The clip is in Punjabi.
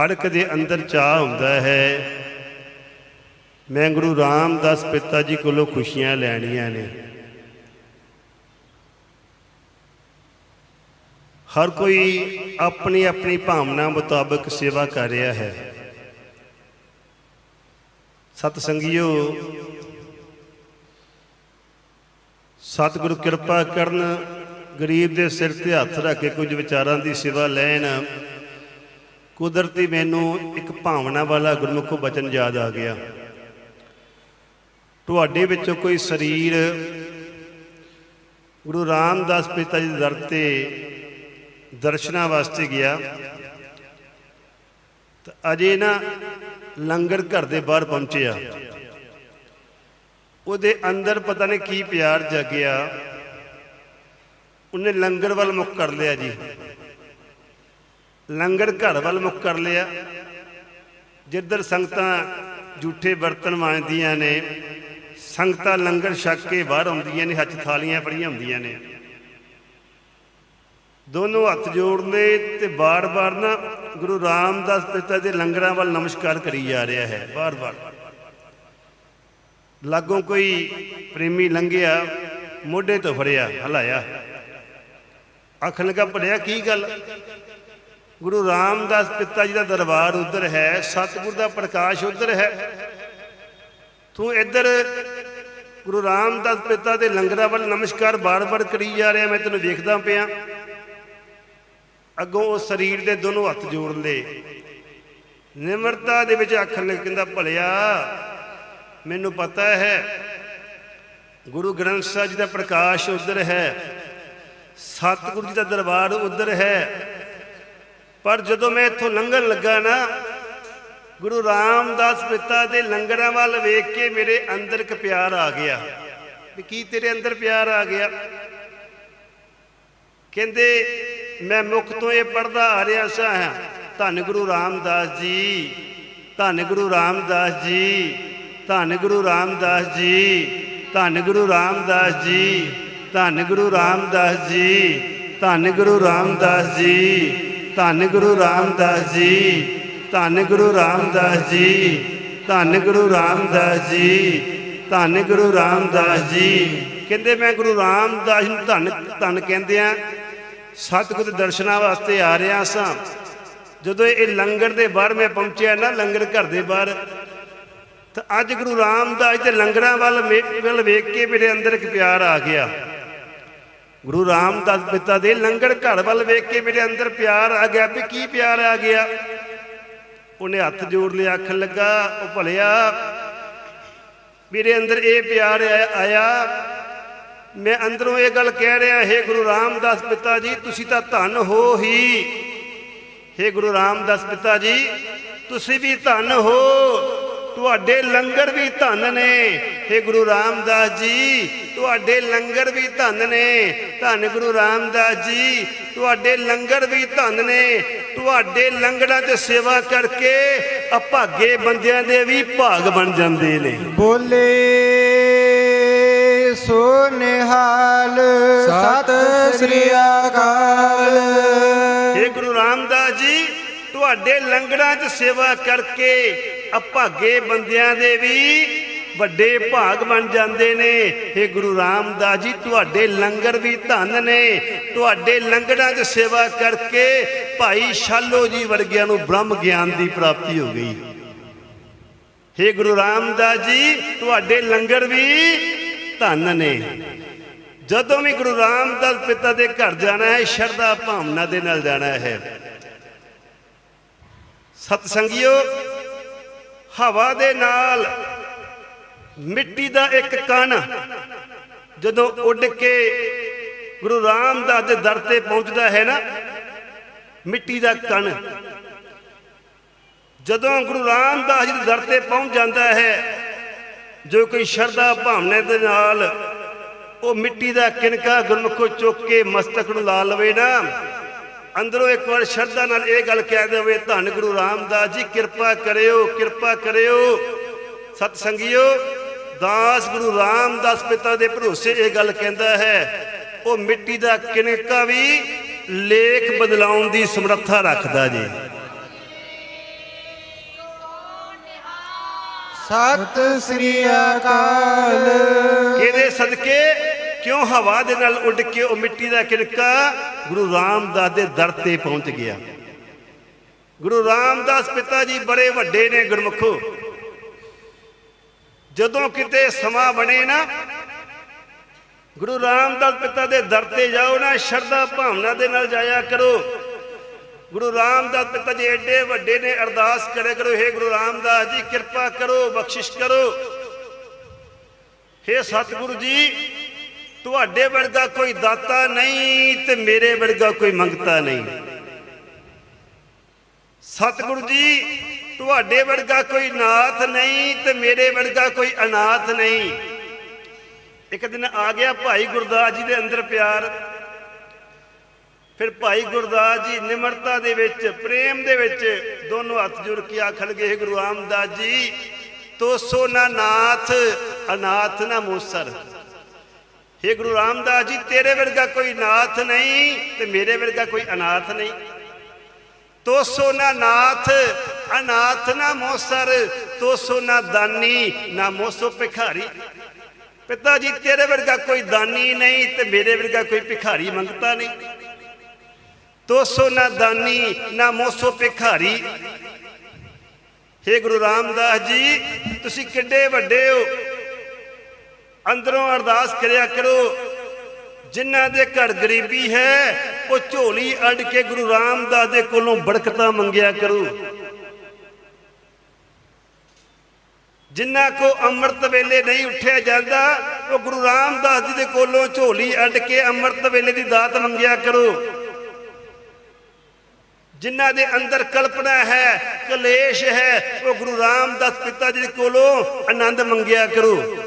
ਹੜਕ ਦੇ ਅੰਦਰ ਚਾਹ ਹੁੰਦਾ ਹੈ। ਮੈਂ ਗੁਰੂ ਰਾਮਦਾਸ ਪਿਤਾ ਜੀ ਕੋਲੋਂ ਖੁਸ਼ੀਆਂ ਲੈਣੀਆਂ ਨੇ। ਹਰ ਕੋਈ ਆਪਣੀ ਆਪਣੀ ਭਾਵਨਾ ਮੁਤਾਬਕ ਸੇਵਾ ਕਰ ਰਿਹਾ ਹੈ। ਸਤ ਸੰਗਿਓ ਸਤਿਗੁਰੂ ਕਿਰਪਾ ਕਰਨ, ਗਰੀਬ ਦੇ ਸਿਰ ਤੇ ਹੱਥ ਰੱਖ ਕੇ ਕੁਝ ਵਿਚਾਰਾਂ ਦੀ ਸੇਵਾ ਲੈਣ ਕੁਦਰਤੀ ਮੈਨੂੰ ਇੱਕ ਭਾਵਨਾ ਵਾਲਾ ਗੁਰਮੁਖ ਬਚਨ ਯਾਦ ਆ ਗਿਆ। ਤੁਹਾਡੇ ਵਿੱਚੋਂ ਕੋਈ ਸਰੀਰ ਗੁਰੂ ਰਾਮਦਾਸ ਪਿਤਾ ਜੀ ਦੇ ਦਰ ਤੇ ਦਰਸ਼ਨਾਂ ਵਾਸਤੇ ਗਿਆ, ਤਾਂ ਅਜੇ ਨਾ ਲੰਗਰ ਘਰ ਦੇ ਬਾਹਰ ਪਹੁੰਚਿਆ। ਉਹਦੇ ਅੰਦਰ ਪਤਾ ਨਹੀਂ ਕੀ ਪਿਆਰ ਜਾਗਿਆ। ਉਹਨੇ ਲੰਗਰ ਵੱਲ ਮੁੱਖ ਕਰ ਲਿਆ ਜੀ। ਲੰਗਰ ਘਰ ਵੱਲ ਮੁੱਖ ਕਰ ਲਿਆ। ਜਿੱਧਰ ਸੰਗਤਾਂ ਝੂਠੇ ਬਰਤਨ ਮਾਂਜਦੀਆਂ ਨੇ, ਸੰਗਤਾਂ ਲੰਗਰ ਛਕ ਕੇ ਬਾਹਰ ਆਉਂਦੀਆਂ ਨੇ, ਹੱਥ ਥਾਲੀਆਂ ਫੜੀਆਂ ਹੁੰਦੀਆਂ ਨੇ। ਦੋਨੋਂ ਹੱਥ ਜੋੜਨੇ ਤੇ ਬਾਰ-ਬਾਰ ਨਾ ਗੁਰੂ ਰਾਮਦਾਸ ਪਿਤਾ ਦੇ ਲੰਗਰਾਂ ਵੱਲ ਨਮਸਕਾਰ ਕਰੀ ਜਾ ਰਿਹਾ ਹੈ, ਬਾਰ-ਬਾਰ। ਲਾਗੋਂ ਕੋਈ ਪ੍ਰੇਮੀ ਲੰਘਿਆ, ਮੋਢੇ ਤੋਂ ਫੜਿਆ, ਹਲਾਇਆ। ਆਖਣ ਲਗਾ ਪੜਿਆ ਕੀ ਗੱਲ? ਗੁਰੂ ਰਾਮਦਾਸ ਪਿਤਾ ਜੀ ਦਾ ਦਰਬਾਰ ਉਧਰ ਹੈ, ਸਤਿਗੁਰ ਦਾ ਪ੍ਰਕਾਸ਼ ਉਧਰ ਹੈ। ਤੂੰ ਇੱਧਰ ਗੁਰੂ ਰਾਮਦਾਸ ਪਿਤਾ ਦੇ ਲੰਗਰਾਂ ਵੱਲ ਨਮਸਕਾਰ ਬਾਰ-ਬਾਰ ਕਰੀ ਜਾ ਰਿਹਾ, ਮੈਂ ਤੈਨੂੰ ਵੇਖਦਾ ਪਿਆ। ਅੱਗੋਂ ਉਹ ਸਰੀਰ ਦੇ ਦੋਨੋਂ ਹੱਥ ਜੋੜ ਲਏ। ਨਿਮਰਤਾ ਦੇ ਵਿੱਚ ਅੱਖ ਲੱਗ ਕਹਿੰਦਾ, ਭਲਿਆ, ਮੈਨੂੰ ਪਤਾ ਹੈ, ਗੁਰੂ ਗ੍ਰੰਥ ਸਾਹਿਬ ਜੀ ਦਾ ਪ੍ਰਕਾਸ਼ ਉਧਰ ਹੈ, ਸਤਿਗੁਰੂ ਜੀ ਦਾ ਦਰਬਾਰ ਉਧਰ ਹੈ ਪਰ ਜਦੋਂ ਮੈਂ ਇੱਥੋਂ ਲੰਘਣ ਲੱਗਾ ਨਾ, ਗੁਰੂ ਰਾਮਦਾਸ ਪਿਤਾ ਦੇ ਲੰਗਰਾਂ ਵੱਲ ਵੇਖ ਕੇ ਮੇਰੇ ਅੰਦਰ ਇੱਕ ਪਿਆਰ ਆ ਗਿਆ। ਵੀ ਕੀ ਤੇਰੇ ਅੰਦਰ ਪਿਆਰ ਆ ਗਿਆ? ਕਹਿੰਦੇ, ਮੈਂ ਮੁਖ ਤੋਂ ਇਹ ਪੜਦਾ ਆ ਰਿਹਾ ਸਾਂ, ਧੰਨ ਗੁਰੂ ਰਾਮਦਾਸ ਜੀ, ਧੰਨ ਗੁਰੂ ਰਾਮਦਾਸ ਜੀ, ਧੰਨ ਗੁਰੂ ਰਾਮਦਾਸ ਜੀ, ਧੰਨ ਗੁਰੂ ਰਾਮਦਾਸ ਜੀ, ਧੰਨ ਗੁਰੂ ਰਾਮਦਾਸ ਜੀ, ਧੰਨ ਗੁਰੂ ਰਾਮਦਾਸ ਜੀ। ਧੰਨ ਗੁਰੂ ਰਾਮਦਾਸ ਜੀ, ਧੰਨ ਗੁਰੂ ਰਾਮਦਾਸ ਜੀ, ਧੰਨ ਗੁਰੂ ਰਾਮਦਾਸ ਜੀ, ਧੰਨ ਗੁਰੂ ਰਾਮਦਾਸ ਜੀ। ਕਹਿੰਦੇ ਮੈਂ ਗੁਰੂ ਰਾਮਦਾਸ ਨੂੰ ਧੰਨ ਧੰਨ ਕਹਿੰਦੇ ਆ। ਸਤਿਗੁਰ ਦਰਸ਼ਨਾਂ ਵਾਸਤੇ ਆ ਰਿਹਾ ਸਾਂ। ਜਦੋਂ ਇਹ ਲੰਗਰ ਦੇ ਬਾਹਰ ਮੈਂ ਪਹੁੰਚਿਆ ਨਾ, ਲੰਗਰ ਘਰ ਦੇ ਬਾਹਰ, ਤਾਂ ਅੱਜ ਗੁਰੂ ਰਾਮਦਾਸ ਦੇ ਲੰਗਰਾਂ ਵੱਲ ਮੇ- ਵੱਲ ਵੇਖ ਕੇ ਮੇਰੇ ਅੰਦਰ ਇੱਕ ਪਿਆਰ ਆ ਗਿਆ। ਗੁਰੂ ਰਾਮਦਾਸ ਪਿਤਾ ਦੇ ਲੰਗਰ ਘਰ ਵੱਲ ਵੇਖ ਕੇ ਮੇਰੇ ਅੰਦਰ ਪਿਆਰ ਆ ਗਿਆ, ਵੀ ਕੀ ਪਿਆਰ ਆ ਗਿਆ। ਉਹਨੇ ਹੱਥ ਜੋੜ ਲਿਆ ਅੱਖ ਲੱਗਾ, ਉਹ ਭਲਿਆ, ਮੇਰੇ ਅੰਦਰ ਇਹ ਪਿਆਰ ਆਇਆ- ਮੈਂ ਅੰਦਰੋਂ ਇਹ ਗੱਲ ਕਹਿ ਰਿਹਾ, ਹੈ ਗੁਰੂ ਰਾਮਦਾਸ ਪਿਤਾ ਜੀ, ਤੁਸੀਂ ਤਾਂ ਧਨ ਹੋ ਹੀ। ਹੇ ਗੁਰੂ ਰਾਮਦਾਸ ਪਿਤਾ ਜੀ, ਤੁਸੀਂ ਵੀ ਧਨ ਹੋ। ਤੁਹਾਡੇ ਲੰਗਰ ਵੀ ਧਨ ਨੇ। ਹੇ ਗੁਰੂ ਰਾਮਦਾਸ ਜੀ ਤੁਹਾਡੇ ਲੰਗਰ ਵੀ ਧਨ ਨੇ। ਧੰਨ ਗੁਰੂ ਰਾਮਦਾਸ ਜੀ ਤੁਹਾਡੇ ਲੰਗਰ ਵੀ ਧਨ ਨੇ। ਤੁਹਾਡੇ ਲੰਗਰਾਂ 'ਚ ਸੇਵਾ ਕਰਕੇ ਅਭਾਗੇ ਬੰਦਿਆਂ ਦੇ ਵੀ ਭਾਗ ਬਣ ਜਾਂਦੇ ਨੇ। ਬੋਲੇ ਸੋ ਨਿਹਾਲ ਸਤਿ ਸ੍ਰੀ ਅਕਾਲ। ਹੇ ਗੁਰੂ ਰਾਮਦਾਸ ਜੀ ਤੁਹਾਡੇ ਲੰਗਰਾਂ 'ਚ ਸੇਵਾ ਕਰਕੇ ਅਭਾਗੇ ਬੰਦਿਆਂ ਦੇ ਵੀ ਵੱਡੇ ਭਾਗ ਬਣ ਜਾਂਦੇ ਨੇ। ਹੇ ਗੁਰੂ ਰਾਮਦਾਸ ਜੀ, ਤੁਹਾਡੇ ਲੰਗਰ ਵੀ ਧੰਨ ਨੇ। ਤੁਹਾਡੇ ਲੰਗਰਾਂ 'ਚ ਸੇਵਾ ਕਰਕੇ ਭਾਈ ਸ਼ਾਲੋ ਜੀ ਵਰਗਿਆਂ ਨੂੰ ਬ੍ਰਹਮ ਗਿਆਨ ਦੀ ਪ੍ਰਾਪਤੀ ਹੋ ਗਈ। ਹੇ ਗੁਰੂ ਰਾਮਦਾਸ ਜੀ, ਤੁਹਾਡੇ ਲੰਗਰ ਵੀ ਧੰਨ ਨੇ। ਜਦੋਂ ਵੀ ਗੁਰੂ ਰਾਮਦਾਸ ਪਿਤਾ ਦੇ ਘਰ ਜਾਣਾ ਹੈ, ਸ਼ਰਧਾ ਭਾਵਨਾ ਦੇ ਨਾਲ ਜਾਣਾ ਹੈ। ਸਤ ਸੰਗਿਓ ਹਵਾ ਦੇ ਨਾਲ ਮਿੱਟੀ ਦਾ ਇੱਕ ਕਣ ਜਦੋਂ ਉੱਡ ਕੇ ਗੁਰੂ ਰਾਮਦਾਸ ਦੇ ਦਰ ਤੇ ਪਹੁੰਚਦਾ ਹੈ ਨਾ, ਮਿੱਟੀ ਦਾ ਕਣ। ਜਦੋਂ ਗੁਰੂ ਰਾਮਦਾਸ ਜੀ ਦੇ ਦਰ ਤੇ ਪਹੁੰਚ ਜਾਂਦਾ ਹੈ, ਜੋ ਕੋਈ ਸ਼ਰਧਾ ਭਾਵਨਾ ਦੇ ਨਾਲ ਉਹ ਮਿੱਟੀ ਦਾ ਕਿਣਕਾ ਗੁਰਮੁਖੋ ਚੁੱਕ ਕੇ ਮਸਤਕ ਨੂੰ ਲਾ ਲਵੇ ਨਾ ਅੰਦਰੋਂ ਇੱਕ ਵਾਰ ਸ਼ਰਧਾ ਨਾਲ ਇਹ ਗੱਲ ਕਹਿ ਦੇਵੇ ਧੰਨ ਗੁਰੂ ਰਾਮਦਾਸ ਜੀ ਕਿਰਪਾ ਕਰਿਓ ਕਿਰਪਾ ਕਰਿਓ। ਸਤ ਸੰਗਿਓ ਦਾਸ ਗੁਰੂ ਰਾਮਦਾਸ ਪਿਤਾ ਦੇ ਭਰੋਸੇ ਇਹ ਗੱਲ ਕਹਿੰਦਾ ਹੈ ਉਹ ਮਿੱਟੀ ਦਾ ਕਿਨਕਾ ਵੀ ਲੇਖ ਬਦਲਾਉਣ ਦੀ ਸਮਰੱਥਾ ਰੱਖਦਾ ਜੀ। ਸਤ ਸ੍ਰੀ ਅਕਾਲ। ਕਿਹਦੇ ਸਦਕੇ? ਕਿਉਂ ਹਵਾ ਦੇ ਨਾਲ ਉੱਡ ਕੇ ਉਹ ਮਿੱਟੀ ਦਾ ਕਿਣਕਾ ਗੁਰੂ ਰਾਮਦਾਸ ਦੇ ਦਰ ਤੇ ਪਹੁੰਚ ਗਿਆ। ਗੁਰੂ ਰਾਮਦਾਸ ਪਿਤਾ ਜੀ ਬੜੇ ਵੱਡੇ ਨੇ ਗੁਰਮੁਖੋ। ਜਦੋਂ ਕਿਤੇ ਸਮਾਂ ਬਣੇ ਨਾ, ਗੁਰੂ ਰਾਮਦਾਸ ਪਿਤਾ ਦੇ ਦਰ ਤੇ ਜਾਓ ਨਾ, ਸ਼ਰਧਾ ਭਾਵਨਾ ਦੇ ਨਾਲ ਜਾਇਆ ਕਰੋ। ਗੁਰੂ ਰਾਮਦਾਸ ਪਿਤਾ ਜੀ ਐਡੇ ਵੱਡੇ ਨੇ, ਅਰਦਾਸ ਕਰਿਆ ਕਰੋ, ਹੇ ਗੁਰੂ ਰਾਮਦਾਸ ਜੀ, ਕਿਰਪਾ ਕਰੋ, ਬਖਸ਼ਿਸ਼ ਕਰੋ। ਹੇ ਸਤਿਗੁਰੂ ਜੀ ਤੁਹਾਡੇ ਵਰਗਾ ਕੋਈ ਦਾਤਾ ਨਹੀਂ ਤੇ ਮੇਰੇ ਵਰਗਾ ਕੋਈ ਮੰਗਤਾ ਨਹੀਂ। ਸਤਿਗੁਰੂ ਜੀ, ਤੁਹਾਡੇ ਵਰਗਾ ਕੋਈ ਨਾਥ ਨਹੀਂ ਤੇ ਮੇਰੇ ਵਰਗਾ ਕੋਈ ਅਨਾਥ ਨਹੀਂ। ਇੱਕ ਦਿਨ ਆ ਗਿਆ ਭਾਈ ਗੁਰਦਾਸ ਜੀ ਦੇ ਅੰਦਰ ਪਿਆਰ। ਫਿਰ ਭਾਈ ਗੁਰਦਾਸ ਜੀ ਨਿਮਰਤਾ ਦੇ ਵਿੱਚ, ਪ੍ਰੇਮ ਦੇ ਵਿੱਚ ਦੋਨੋਂ ਹੱਥ ਜੁੜ ਕੇ ਆਖਣ ਗਏ ਗੁਰੂ ਰਾਮਦਾਸ ਜੀ ਤੋਸੋ ਨਾ ਨਾਥ, ਅਨਾਥ ਨਾ ਮੂਸਰ। ਹੇ ਗੁਰੂ ਰਾਮਦਾਸ ਜੀ, ਤੇਰੇ ਵਰਗਾ ਕੋਈ ਨਾਥ ਨਹੀਂ ਤੇ ਮੇਰੇ ਵਰਗਾ ਕੋਈ ਅਨਾਥ ਨਹੀਂ। ਤੋਸੋ ਨਾ ਨਾਥ, ਅਨਾਥ ਨਾ ਮੋਸਰ ਤੋਸੋ ਨਾ ਦਾਨੀ ਨਾ ਮੋਸੋ ਭਿਖਾਰੀ। ਪਿਤਾ ਜੀ, ਤੇਰੇ ਵਰਗਾ ਕੋਈ ਦਾਨੀ ਨਹੀਂ ਤੇ ਮੇਰੇ ਵਰਗਾ ਕੋਈ ਭਿਖਾਰੀ ਮੰਗਤਾ ਨਹੀਂ। ਤੋਸੋ ਨਾ ਦਾਨੀ ਨਾ ਮੋਸੋ ਭਿਖਾਰੀ। ਹੇ ਗੁਰੂ ਰਾਮਦਾਸ ਜੀ, ਤੁਸੀਂ ਕਿੱਡੇ ਵੱਡੇ ਹੋ ਅੰਦਰੋਂ ਅਰਦਾਸ ਕਰਿਆ ਕਰੋ। ਜਿਨ੍ਹਾਂ ਦੇ ਘਰ ਗਰੀਬੀ ਹੈ, ਉਹ ਝੋਲੀ ਅੱਡ ਕੇ ਗੁਰੂ ਰਾਮਦਾਸ ਦੇ ਕੋਲੋਂ ਬੜਕਤਾ ਮੰਗਿਆ ਕਰੋ। ਜਿਨ੍ਹਾਂ ਕੋ ਅੰਮ੍ਰਿਤ ਵੇਲੇ ਨਹੀਂ ਉੱਠਿਆ ਜਾਂਦਾ, ਉਹ ਗੁਰੂ ਰਾਮਦਾਸ ਜੀ ਦੇ ਕੋਲੋਂ ਝੋਲੀ ਅੱਡ ਕੇ ਅੰਮ੍ਰਿਤ ਵੇਲੇ ਦੀ ਦਾਤ ਮੰਗਿਆ ਕਰੋ। ਜਿਨ੍ਹਾਂ ਦੇ ਅੰਦਰ ਕਲਪਨਾ ਹੈ, ਕਲੇਸ਼ ਹੈ, ਉਹ ਗੁਰੂ ਰਾਮਦਾਸ ਪਿਤਾ ਜੀ ਦੇ ਕੋਲੋਂ ਆਨੰਦ ਮੰਗਿਆ ਕਰੋ।